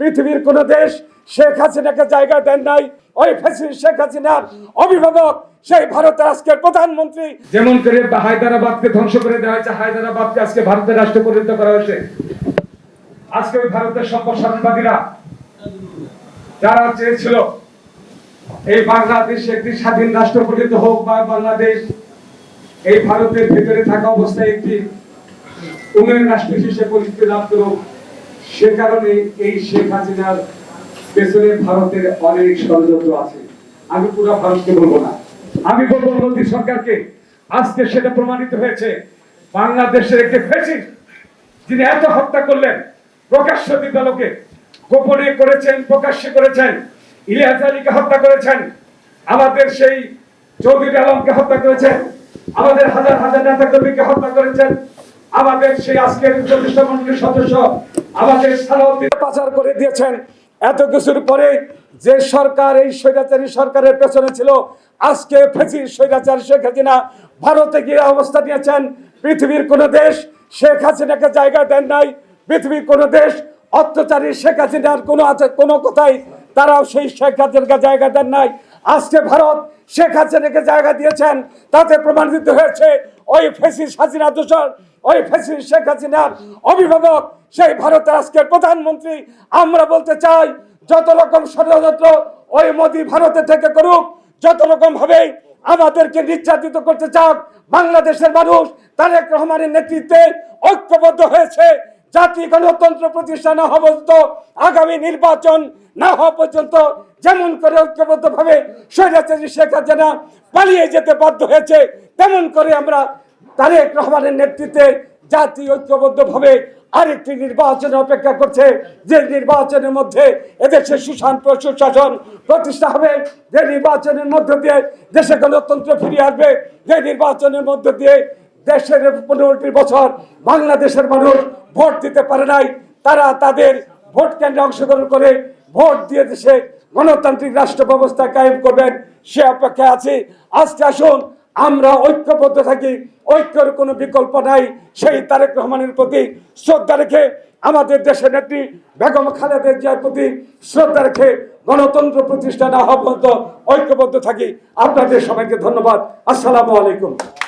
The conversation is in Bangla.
পৃথিবীর কোন দেশ শেখ হাসিনাকে জায়গা দেন নাই। ওই ফেসিল শেখ হাসিনার অভিভাবক, সেই ভারতের আজকের প্রধানমন্ত্রী। যেমন করে হায়দ্রাবাদকে ধ্বংস করে দেওয়া হয়েছে, হায়দ্রাবাদকে আজকে ভারতের রাষ্ট্র পরিণত করা হয়েছে। আজকে ওই ভারতের সম্প্রসারণবাদীরা যারা চেয়েছিল, এই বাংলাদেশ একটি স্বাধীন রাষ্ট্র পরিণত হোক বা বাংলাদেশ এই ভারতের ভেতরে থাকা অবস্থায় একটি উন্নয়ন রাষ্ট্র হিসেবে পরিচিতি লাভ করুক। সে কারণে এই শেখ হাসিনার পেছনে ভারতের অনেক ষড়যন্ত্র আছে। আমি পুরো ভারতকে বলব না। আমি বলব মোদী সরকারকে, আজকে সেটা প্রমাণিত হয়েছে, বাংলাদেশের একটি ফেসিস্ট যিনি এত হত্যা করলেন, প্রকাশ্য দিবালোকে গোপনে করেছেন, প্রকাশ্যে করেছেন, ইলিয়াস আলীকে হত্যা করেছেন, আমাদের সেই চৌধুরী আলমকে হত্যা করেছেন, আমাদের হাজার হাজার নেতা কর্মীকে হত্যা করেছেন আমাদের সেই আজকের মন্ডলীর সদস্য আমাদের পাচার করে দিয়েছেন। এত কিছুর পরে যে সরকার, এই স্বৈরাচারী সরকারের পেছনে ছিল, আজকে ফেসি স্বৈরাচার শেখ হাসিনা ভারতে গিয়ে অবস্থা নিয়েছেন। পৃথিবীর কোন দেশ শেখ হাসিনাকে জায়গা দেন নাই। পৃথিবীর কোন দেশ অত্যাচারী শেখ হাসিনার কোনো আছে, কোনো কথাই তারাও সেই শেখ হাসিনাকে জায়গা দেন নাই। আজকে ভারত শেখ হাসিনাকে জায়গা দিয়েছেন, তাতে প্রমাণিত হয়েছে, ওই ফেসিস হাসিনা দূষণ ওই ফেসিস শেখ হাসিনার অভিভাবক, সেই ভারতের আজকের প্রধানমন্ত্রী। আমরা বলতে চাই, যত রকম ষড়যন্ত্র ওই মোদি ভারতে থেকে করুক, যত রকম ভাবে আমাদেরকে নির্যাতিত করতে চাক, বাংলাদেশের মানুষ তারেক রহমানের নেতৃত্বে ঐক্যবদ্ধ হয়েছে। জাতি গণতন্ত্র প্রতিষ্ঠা না হওয়া পর্যন্ত, আগামী নির্বাচন না হওয়া পর্যন্ত যেমন করে ঐক্যবদ্ধ ভাবে স্বৈরাচারী শেখ হাসিনা পালিয়ে যেতে বাধ্য হয়েছে, তেমন করে আমরা তারেক রহমানের নেতৃত্বে জাতি ঐক্যবদ্ধভাবে আরেকটি নির্বাচন অপেক্ষা করছে। যে নির্বাচনের মধ্যে এদেশে সুশান্ত সুশাসন প্রতিষ্ঠা হবে, যে নির্বাচনের মধ্য দিয়ে দেশে গণতন্ত্র ফিরিয়ে আসবে, যে নির্বাচনের মধ্য দিয়ে দেশের পনেরোটি বছর বাংলাদেশের মানুষ ভোট দিতে পারে নাই, তারা তাদের ভোট কেন্দ্রে অংশগ্রহণ করে ভোট দিয়ে দেশে গণতান্ত্রিক রাষ্ট্র ব্যবস্থা কায়েম করবেন, সে অপেক্ষায় আছে। আজকে আসুন আমরা ঐক্যবদ্ধ থাকি, ঐক্যের কোনো বিকল্প নাই। সেই তারেক রহমানের প্রতি শ্রদ্ধা রেখে আমাদের দেশের নেত্রী বেগম খালেদা জিয়ার প্রতি শ্রদ্ধা রেখে গণতন্ত্র প্রতিষ্ঠা না হওয়া পর্যন্ত ঐক্যবদ্ধ থাকি। আপনাদের সবাইকে ধন্যবাদ। আসসালামু আলাইকুম।